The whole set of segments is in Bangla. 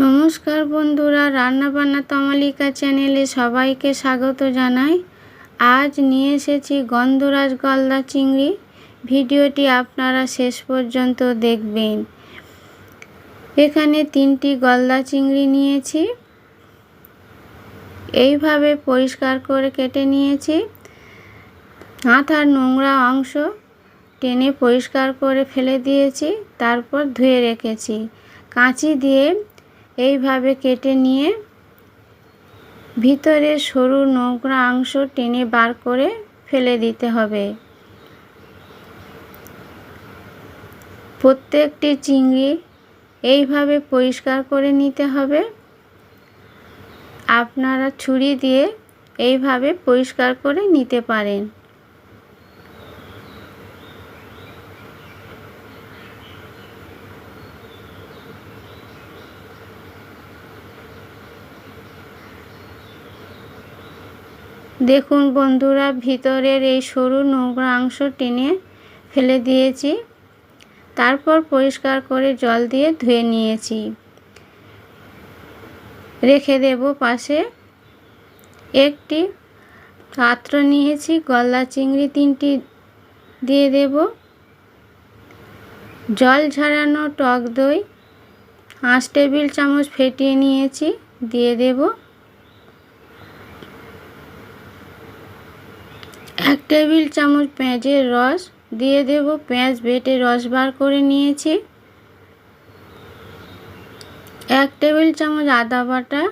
নমস্কার বন্ধুরা, রান্নাবান্না তমালিকা চ্যানেলে সবাইকে স্বাগত জানাই। আজ নিয়ে এসেছি গন্ধরাজ গলদা চিংড়ি। ভিডিওটি আপনারা শেষ পর্যন্ত দেখবেন। এখানে তিনটি গলদা চিংড়ি নিয়েছি। এইভাবে পরিষ্কার করে কেটে নিয়েছি। মাথার নোংরা অংশ টেনে পরিষ্কার করে ফেলে দিয়েছি, তারপর ধুয়ে রেখেছি। কাঁচি দিয়ে এইভাবে কেটে নিয়ে ভিতরে সরু নোংরা অংশ টেনে বার করে ফেলে দিতে হবে। প্রত্যেকটি চিংড়ি এইভাবে পরিষ্কার করে নিতে হবে। আপনারা ছুরি দিয়ে এইভাবে পরিষ্কার করে নিতে পারেন। দেখুন বন্ধুরা, ভিতরের এই সরু নোংরা অংশ টেনে ফেলে দিয়েছি। তারপর পরিষ্কার করে জল দিয়ে ধুয়ে নিয়েছি। রেখে দেব পাশে একটি পাত্র নিয়েছি, গলদা চিংড়ি তিনটি দিয়ে দেব। জল ঝরানো টক দই, পাঁচ টেবিল চামচ ফেটিয়ে নিয়েছি, দিয়ে দেবো এক টেবিল চামচ পেঁয়াজের রস দিয়ে দেব। পেঁয়াজ বেটে রস বার করে নিয়েছি। এক টেবিল চামচ আদা বাটা।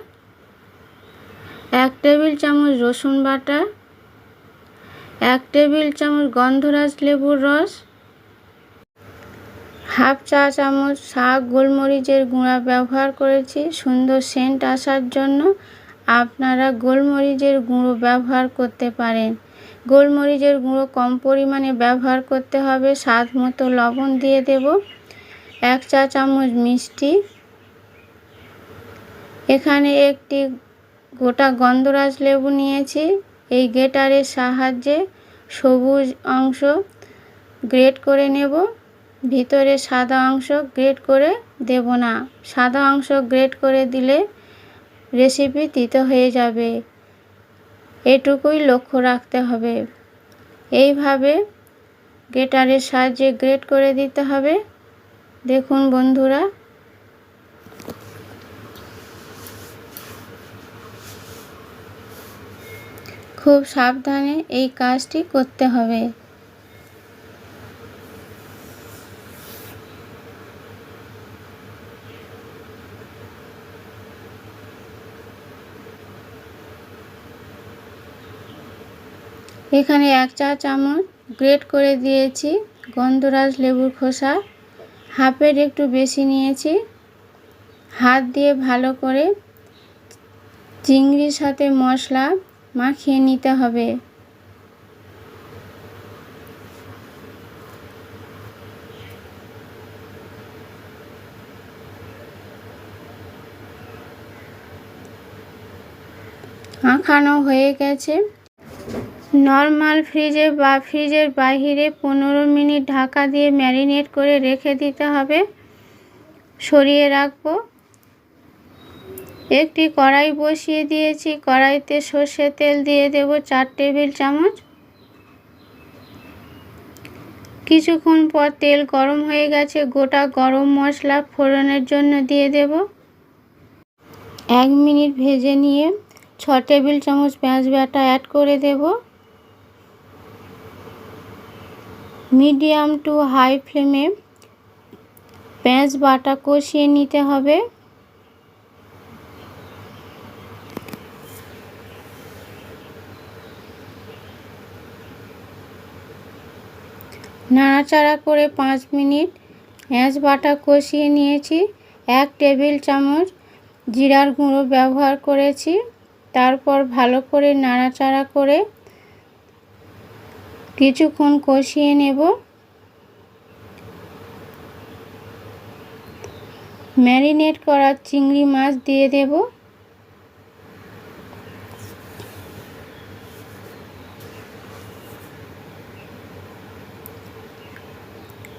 এক টেবিল চামচ রসুন বাটা। এক টেবিল চামচ গন্ধরাজ লেবুর রস। হাফ চা চামচ শাক গোলমরিচের গুঁড়া ব্যবহার করেছি। সুন্দর সেন্ট আসার জন্য আপনারা গোলমরিচের গুঁড়ো ব্যবহার করতে পারেন। গোলমরিচের গুঁড়ো কম পরিমাণে ব্যবহার করতে হবে। স্বাদ মতো লবণ দিয়ে দেব। এক চা চামচ মিষ্টি। এখানে একটি গোটা গন্ধরাজ লেবু নিয়েছি। এই গেটারের সাহায্যে সবুজ অংশ গ্রেট করে নেব। ভিতরে সাদা অংশ গ্রেট করে দেব না। সাদা অংশ গ্রেট করে দিলে রেসিপি তিতো হয়ে যাবে। এটুকুই লক্ষ্য রাখতে হবে। এইভাবে গেটারের সাহায্যে গ্রেট করে দিতে হবে। দেখুন বন্ধুরা। খুব সাবধানে এই কাজটি করতে হবে। এখানে এক চা চামচ গ্রেট করে দিয়েছি গন্ধরাজ লেবুর খোসা। হাফের একটু বেশি নিয়েছি। হাত দিয়ে ভালো করে চিংড়ির সাথে মশলা মাখিয়ে নিতে হবে। মাখানো হয়ে গেছে। নর্মাল ফ্রিজে বা ফ্রিজের বাহিরে পনেরো মিনিট ঢাকা দিয়ে ম্যারিনেট করে রেখে দিতে হবে। সরিয়ে রাখব। একটি কড়াই বসিয়ে দিয়েছি। কড়াইতে সর্ষে তেল দিয়ে দেব চার টেবিল চামচ। কিছুক্ষণ পর তেল গরম হয়ে গেছে। গোটা গরম মশলা ফোড়নের জন্য দিয়ে দেব। এক মিনিট ভেজে নিয়ে ছ টেবিল চামচ পেঁয়াজ বাটা অ্যাড করে দেবো। মিডিয়াম টু হাই ফ্লেমে পেঁয়াজ বাটা কষিয়ে নিতে হবে। নাড়াচাড়া করে পাঁচ মিনিট পেঁয়াজ বাটা কষিয়ে নিয়েছি। এক টেবিল চামচ জিরার গুঁড়ো ব্যবহার করেছি। তারপর ভালো করে নাড়াচাড়া করে কিছুক্ষণ কষিয়ে নেব। ম্যারিনেট করা চিংড়ি মাছ দিয়ে দেব।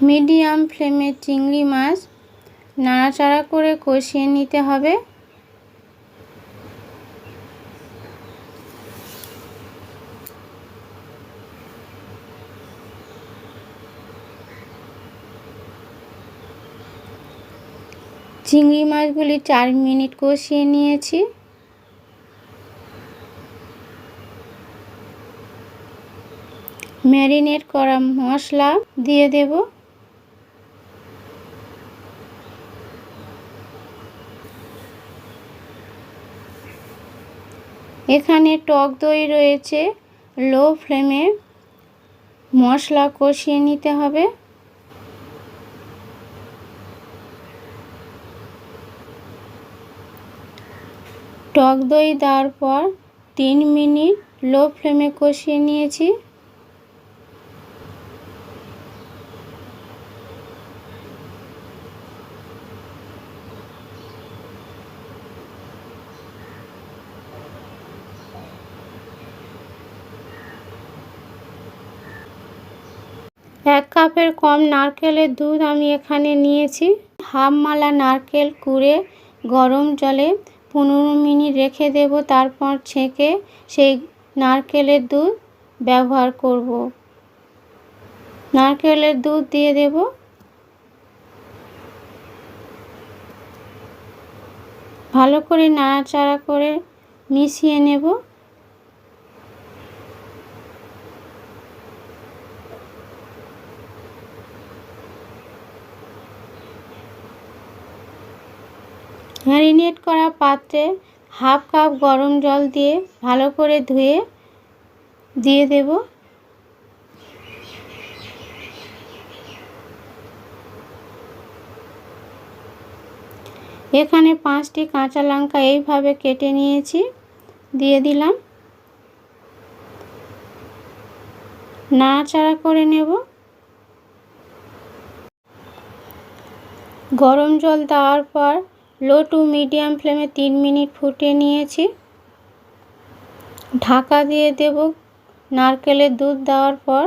মিডিয়াম ফ্লেমে চিংড়ি মাছ নাড়াচাড়া করে কষিয়ে নিতে হবে। চিংড়ি মাছগুলি চার মিনিট কষিয়ে নিয়েছি। ম্যারিনেট করা মশলা দিয়ে দেব। এখানে টক দই রয়েছে, লো ফ্লেমে মশলা কষিয়ে নিতে হবে। টক দই দেওয়ার পর তিন মিনিট লো ফ্লেমে কষিয়ে নিয়েছি। এক কাপের কম নারকেলের দুধ আমি এখানে নিয়েছি। হাফ মালা নারকেল কুড়ে গরম জলে পনেরো মিনিট রেখে দেব, তারপর ছেঁকে সেই নারকেলের দুধ ব্যবহার করব। নারকেলের দুধ দিয়ে দেব। ভালো করে নাড়াচাড়া করে মিশিয়ে নেব। ম্যারিনেট করা পাত্রে হাফ কাপ গরম জল দিয়ে ভালো করে ধুয়ে দিয়ে দেব। এখানে পাঁচটি কাঁচা লঙ্কা এইভাবে কেটে নিয়েছি, দিয়ে দিলাম। নাড়াচাড়া করে নেব। গরম জল দেওয়ার পর লো টু মিডিয়াম ফ্লেমে তিন মিনিট ফুটিয়ে নিয়েছি। ঢাকা দিয়ে দেব নারকেলের দুধ দেওয়ার পর।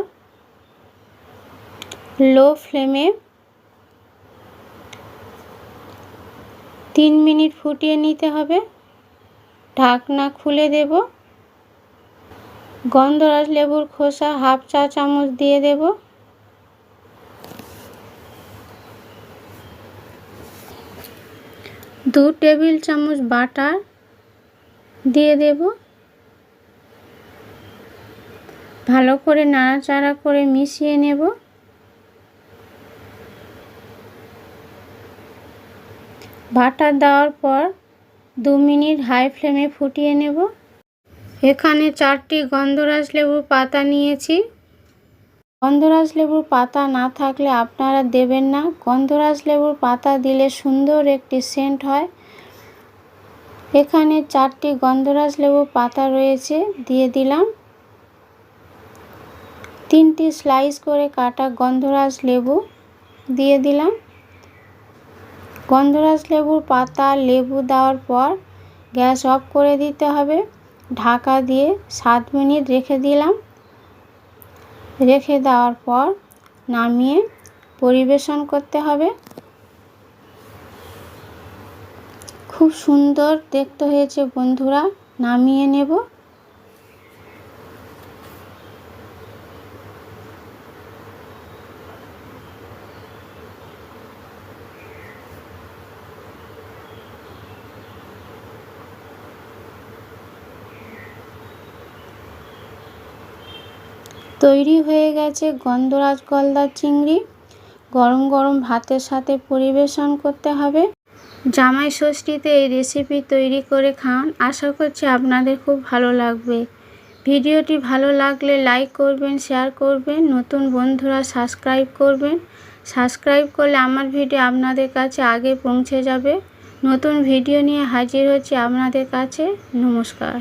লো ফ্লেমে তিন মিনিট ফুটিয়ে নিতে হবে। ঢাকনা খুলে দেব। গন্ধরাজ লেবুর খোসা হাফ চা চামচ দিয়ে দেবো। দু টেবিল চামচ বাটার দিয়ে দেব। ভালো করে নাড়াচাড়া করে মিশিয়ে নেব। বাটার দেওয়ার পর দু মিনিট হাই ফ্লেমে ফুটিয়ে নেব। এখানে চারটি গন্ধরাজ লেবুর পাতা নিয়েছি। গন্ধরাজ লেবুর পাতা না থাকলে আপনারা দেবেন না। গন্ধরাজ লেবুর পাতা দিলে সুন্দর একটি সেন্ট হয়। এখানে চারটি গন্ধরাজ লেবুর পাতা রয়েছে, দিয়ে দিলাম। তিনটি স্লাইস করে কাটা গন্ধরাজ লেবু, দিয়ে দিলাম। গন্ধরাজ লেবুর পাতা লেবু দেওয়ার পর গ্যাস অফ করে দিতে হবে। ঢাকা দিয়ে সাত মিনিট রেখে দিলাম। রেখে দেওয়ার পর নামিয়ে পরিবেশন করতে হবে। খুব সুন্দর দেখতে হয়েছে বন্ধুরা নামিয়ে নেব। তৈরি হয়ে গেছে গন্ধরাজ গলদার চিংড়ি। গরম গরম ভাতের সাথে পরিবেশন করতে হবে। জামাই ষষ্ঠীতে এই রেসিপি তৈরি করে খান। আশা করছি আপনাদের খুব ভালো লাগবে। ভিডিওটি ভালো লাগলে লাইক করবেন শেয়ার করবেন, নতুন বন্ধুরা সাবস্ক্রাইব করবেন। সাবস্ক্রাইব করলে আমার ভিডিও আপনাদের কাছে আগে পৌঁছে যাবে। নতুন ভিডিও নিয়ে হাজির হচ্ছে আপনাদের কাছে। নমস্কার।